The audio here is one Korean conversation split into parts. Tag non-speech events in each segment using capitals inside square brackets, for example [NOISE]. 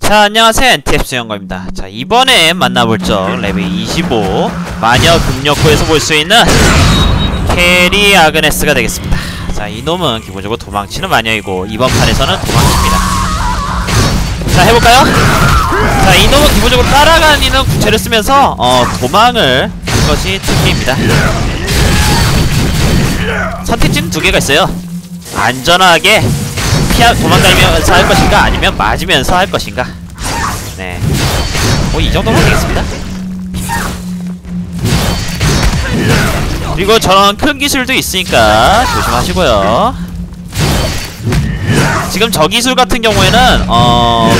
자 안녕하세요. NTFC 연거입니다. 자 이번에 만나볼 적 레벨 25 마녀 급력구에서 볼 수 있는 캐리 아그네스가 되겠습니다. 자 이놈은 기본적으로 도망치는 마녀이고 이번 판에서는 도망칩니다. 자 해볼까요? 자 이놈은 기본적으로 따라다니는 구체를 쓰면서 어 도망을 하는 것이 특기입니다. 선택지는 두 개가 있어요. 안전하게 피하 도망다니면서 할 것인가 아니면 맞으면서 할 것인가 네. 뭐 이 정도면 되겠습니다. 그리고 저런 큰 기술도 있으니까 조심하시고요. 지금 저 기술 같은 경우에는 어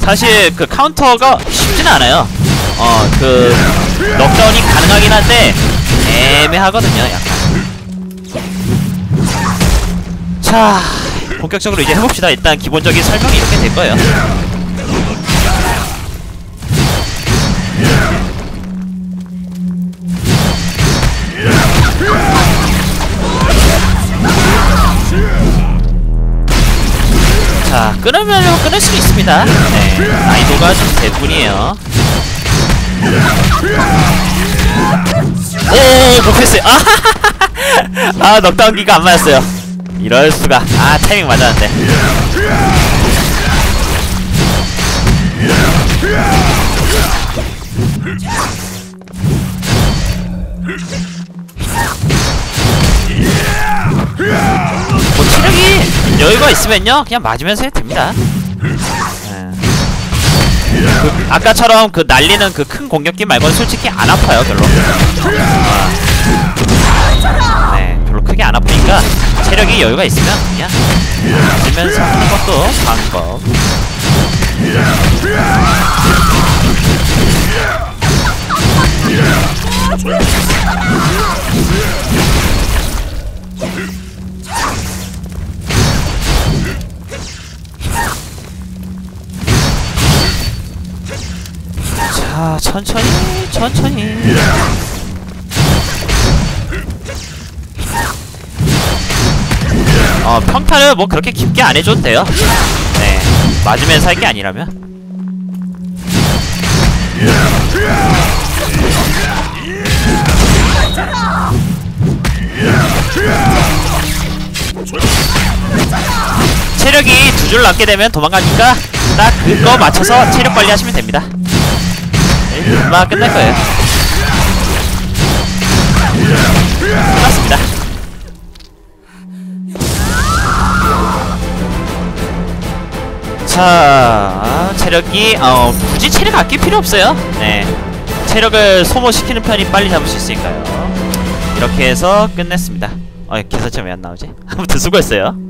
사실 그 카운터가 쉽지는 않아요. 어그 넉다운이 가능하긴 한데 애매하거든요. 약간. 자 본격적으로 이제 해봅시다. 일단 기본적인 설명이 이렇게 될 거예요. 자, 끊으면 끊을 수 있습니다. 네, 난이도가 좀될 뿐이에요. 오, 못했어요. 아, 아, 넉다운기가 안 맞았어요. 이럴 수가. 아, 타이밍 맞았는데. 뭐 체력이 여유가 있으면요 그냥 맞으면서 해도 됩니다 예. 그 아까처럼 그 날리는 그 큰 공격기 말고는 솔직히 안 아파요 별로 네 별로 크게 안 아프니까 체력이 여유가 있으면 그냥 맞으면서 하는 것도 방법. 자 천천히 천천히 어 평타를 뭐 그렇게 깊게 안 해줘도 돼요. 네 맞으면서 할 게 아니라면. 체력이 두 줄 남게 되면 도망가니까 딱 그거 맞춰서 체력 관리하시면 됩니다. 네, 금방 끝날 거예요. 끝났습니다 자 체력이 어 굳이 체력 아낄 필요 없어요. 네. 체력을 소모시키는 편이 빨리 잡을 수 있으니까요. 이렇게 해서 끝냈습니다. 어왜안 나오지? [LAUGHS] 아무튼 수고했어요